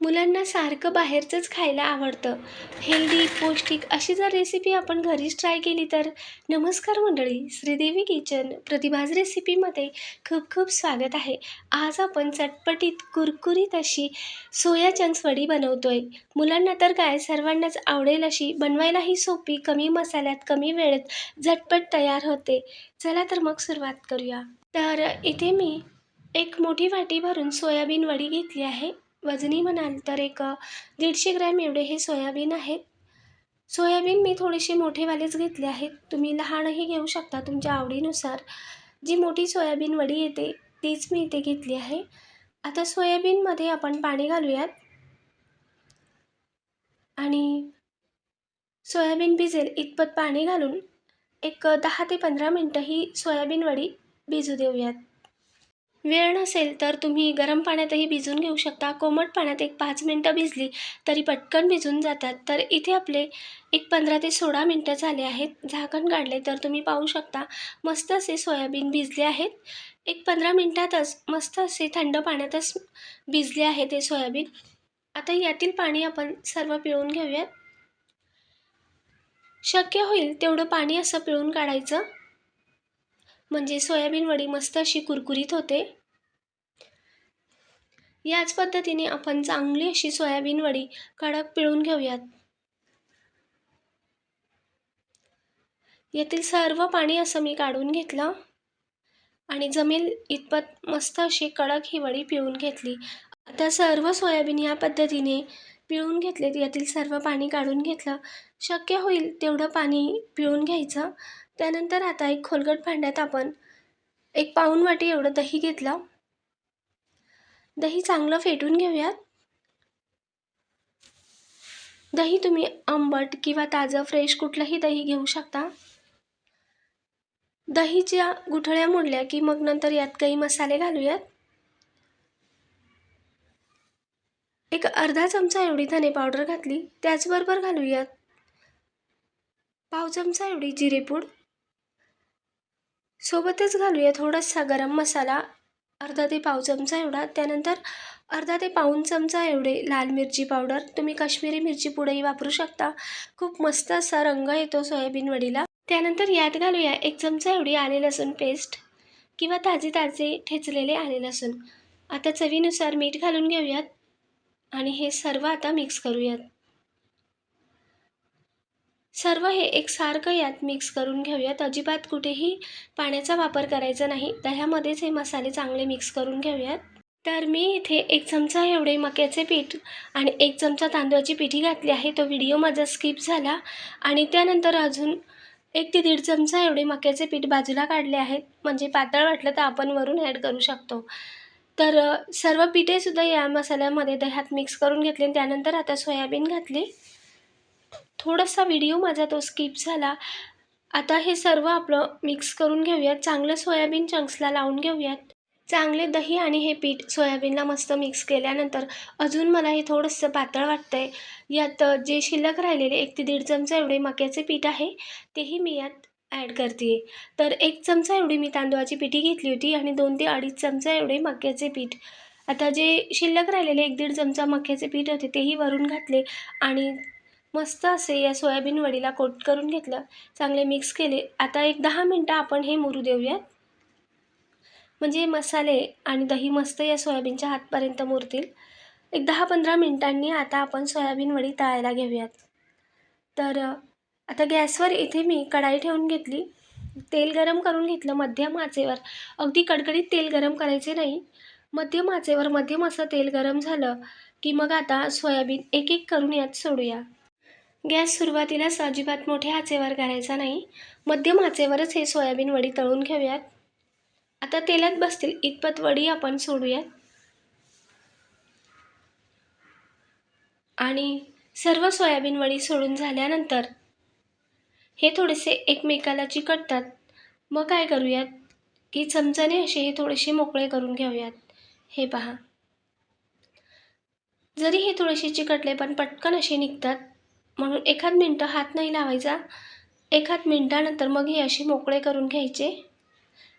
मुलांना सारखं बाहेरचंच खायला आवडतं. हेल्दी पौष्टिक अशी जर रेसिपी आपण घरीच ट्राय केली तर. नमस्कार मंडळी श्रीदेवी किचन प्रतिभाज रेसिपीमध्ये खूप खूप स्वागत आहे. आज आपण चटपटीत कुरकुरीत अशी सोया चंक्स वडी आहे मुलांना तर काय सर्वांनाच आवडेल अशी बनवायलाही सोपी कमी मसाल्यात कमी वेळेत झटपट तयार होते. चला तर मग सुरुवात करूया. तर इथे मी एक मोठी वाटी भरून सोयाबीन वडी घेतली आहे. वजनी म्हणाल तर एक दीडशे ग्रॅम एवढे हे सोयाबीन आहेत. सोयाबीन मी थोडेसे मोठेवालेच घेतले आहेत. तुम्ही लहानही घेऊ शकता तुमच्या आवडीनुसार. जी मोठी सोयाबीन वडी येते तीच मी इथे घेतली आहे. आता सोयाबीनमध्ये आपण पाणी घालूयात. आणि सोयाबीन भिजेल इतपत पाणी घालून एक दहा ते पंधरा मिनटं ही सोयाबीन वडी भिजू देऊयात. वेळ नसेल तर तुम्ही गरम पाण्यातही भिजून घेऊ शकता. कोमट पाण्यात एक पाच मिनटं भिजली तरी पटकन भिजून जातात. तर इथे आपले एक पंधरा ते सोळा मिनटं झाले आहेत. झाकण काढले तर तुम्ही पाहू शकता मस्त असे सोयाबीन भिजले आहेत. एक पंधरा मिनटातच मस्त असे थंड पाण्यातच भिजले आहेत हे सोयाबीन. आता यातील पाणी आपण सर्व पिळून घेऊयात. शक्य होईल तेवढं पाणी असं पिळून काढायचं. म्हणजे सोयाबीन वडी मस्त अशी कुरकुरीत होते. याच पद्धतीने आपण चांगली अशी सोयाबीन वडी कडक पिळून घेऊयात. यातील सर्व पाणी असं मी काढून घेतलं आणि जमेल इतपत मस्त अशी कडक ही वडी पिळून घेतली. आता सर्व सोयाबीन या पद्धतीने पिळून घेतले यातील सर्व पाणी काढून घेतलं. शक्य होईल तेवढं पाणी पिळून घ्यायचं. त्यानंतर आता एक खोलगट भांड्यात आपण एक पाऊण वाटी एवढं दही घेतलं. दही चांगलं फेटून घेऊयात. दही तुम्ही आंबट किंवा ताजं फ्रेश कुठलंही दही घेऊ शकता. दहीच्या गुठळ्या मोडल्या की मग नंतर यात काही मसाले घालूयात. एक अर्धा चमचा एवढी धने पावडर घातली त्याचबरोबर घालूयात. पाव चमचा एवढी जिरेपूड सोबतच घालूया थोडासा गरम मसाला अर्धा ते पाव चमचा एवढा. त्यानंतर अर्धा ते पाऊण चमचा एवढे लाल मिरची पावडर. तुम्ही काश्मीरी मिरची पुडंही वापरू शकता. खूप मस्त असा रंग येतो सोयाबीन वडीला. त्यानंतर यात घालूया एक चमचा एवढी आले लसूण पेस्ट किंवा ताजे ताजे ठेचलेले आले लसूण. आता चवीनुसार मीठ घालून घेऊयात. आणि हे सर्व आता मिक्स करूयात. सर्व हे एकसारखं यात मिक्स करून घेऊयात. अजिबात कुठेही पाण्याचा वापर करायचा नाही. दह्यामध्येच हे मसाले चांगले मिक्स करून घेऊयात. तर मी इथे एक चमचा एवढे मक्याचे पीठ आणि एक चमचा तांदळाची पिठी घातली आहे. तो व्हिडिओ माझा स्किप झाला आणि त्यानंतर अजून एक ते दीड चमचा एवढे मक्याचे पीठ बाजूला काढले आहेत. म्हणजे पातळ वाटलं तर आपण वरून ॲड करू शकतो. तर सर्व पिठेसुद्धा या मसाल्यामध्ये दह्यात मिक्स करून घेतले आणि त्यानंतर आता सोयाबीन घातले. थोडासा व्हिडिओ माझा तो स्किप झाला. आता हे सर्व आपलं मिक्स करून घेऊयात. चांगलं सोयाबीन चंक्सला लावून घेऊयात. चांगले दही आणि हे पीठ सोयाबीनला मस्त मिक्स केल्यानंतर अजून मला हे थोडंसं पातळ वाटतं आहे यात जे शिल्लक राहिलेले एक ते दीड चमचा एवढे मक्याचे पीठ आहे तेही मी यात ॲड करते. तर एक चमचा एवढी मी तांदूळाची पिठी घेतली होती आणि दोन ते अडीच चमचा एवढे मक्याचे पीठ. आता जे शिल्लक राहिलेले एक दीड चमचा मक्याचे पीठ होते तेही वरून घातले आणि मस्त असे या सोयाबीन वडीला कोट करून घेतलं. चांगले मिक्स केले. आता एक दहा मिनटं आपण हे मुरू देऊयात. म्हणजे मसाले आणि दही मस्त या सोयाबीनच्या हातपर्यंत मुरतील. एक दहा पंधरा मिनटांनी आता आपण सोयाबीन वडी तळायला घेऊयात. तर आता गॅसवर इथे मी कढाई ठेवून घेतली. तेल गरम करून घेतलं मध्यम आचेवर. अगदी कडकडीत तेल गरम करायचे नाही. मध्यम आचेवर मध्यम असं तेल गरम झालं की मग आता सोयाबीन एक एक करून यात सोडूया. गॅस सुरुवातीलाच अजिबात मोठ्या आचेवर करायचा नाही. मध्यम आचेवरच हे सोयाबीन वडी तळून घेऊयात. आता तेलात बसतील इतपत वडी आपण सोडूयात. आणि सर्व सोयाबीन वडी सोडून झाल्यानंतर हे थोडेसे एकमेकाला चिकटतात. मग काय करूयात? की चमचाने असे हे थोडेसे मोकळे करून घेऊयात. हे पहा. जरी हे थोडेसे चिकटले पण पटकन असे निघतात. म्हणून एखाद मिनटं हात नाही लावायचा. एखाद मिनटानंतर मग हे असे मोकळे करून घ्यायचे.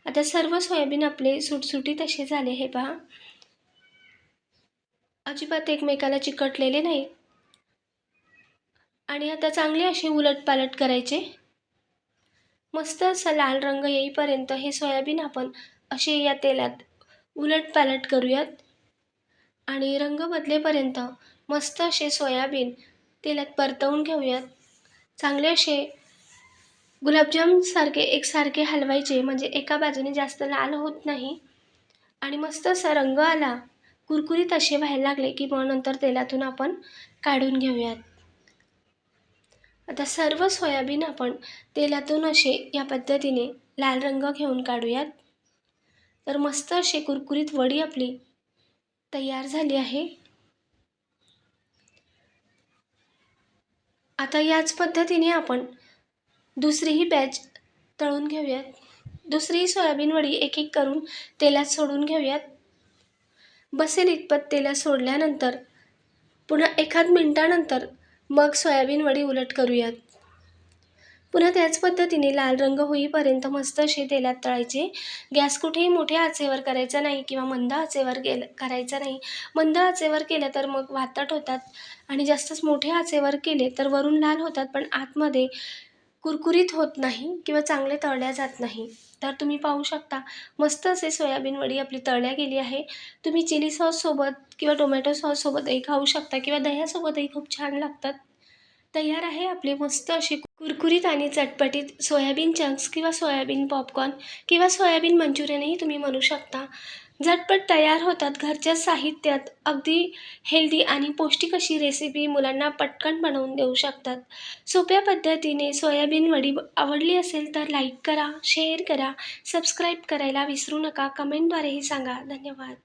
आता सर्व सोयाबीन आपले सुटसुटीत असे झाले हे पहा. अजिबात एकमेकाला चिकटलेले नाहीत. आणि आता चांगले असे उलटपालट करायचे. मस्त असा लाल रंग येईपर्यंत हे सोयाबीन आपण असे या तेलात उलटपालट करूयात. आणि रंग बदलेपर्यंत मस्त असे सोयाबीन तेलात परतवून घेऊयात. चांगले असे गुलाबजामसारखे एकसारखे हलवायचे म्हणजे एका बाजूने जास्त लाल होत नाही. आणि मस्त असा रंग आला कुरकुरीत असे व्हायला लागले की मग नंतर तेलातून आपण काढून घेऊयात. आता सर्व सोयाबीन आपण तेलातून असे या पद्धतीने लाल रंग घेऊन काढूयात. तर मस्त असे कुरकुरीत वडी आपली तयार झाली आहे. आता याच पद्धतीने आपण दुसरीही बॅच तळून घेऊयात. दुसरी सोयाबीन वडी एक एक करून तेलात सोडून घेऊयात. बसेल इतपत तेलात सोडल्यानंतर पुन्हा एखाद मिनटानंतर मग सोयाबीन वडी उलट करूयात. पुन्हा त्याच पद्धतीने लाल रंग होईपर्यंत मस्त असे तेलात तळायचे. गॅस कुठेही मोठ्या आचेवर करायचा नाही किंवा मंद आचेवर गेलं करायचा नाही. मंद आचेवर केलं तर मग वातट होतात आणि जास्तच मोठ्या आचेवर केले तर वरून लाल होतात पण आतमध्ये कुरकुरीत होत नाही किंवा चांगले तळल्या जात नाही. तर तुम्ही पाहू शकता मस्त असे सोयाबीन वडी आपली तळल्या गेली आहे. तुम्ही चिली सॉससोबत किंवा टोमॅटो सॉससोबतही खाऊ शकता किंवा दह्यासोबतही खूप छान लागतात. तयार आहे आपले मस्त अशी कुरकुरीत आणि चटपटीत सोयाबीन चंक्स किंवा सोयाबीन पॉपकॉर्न किंवा सोयाबीन मंचुरियनही तुम्ही म्हणू शकता. झटपट तयार होतात घरच्या साहित्यात. अगदी हेल्दी आणि पौष्टिक अशी रेसिपी मुलांना पटकन बनवून देऊ शकतात. सोप्या पद्धतीने सोयाबीन वडी आवडली असेल तर लाईक करा शेअर करा सबस्क्राईब करायला विसरू नका. कमेंटद्वारेही सांगा. धन्यवाद.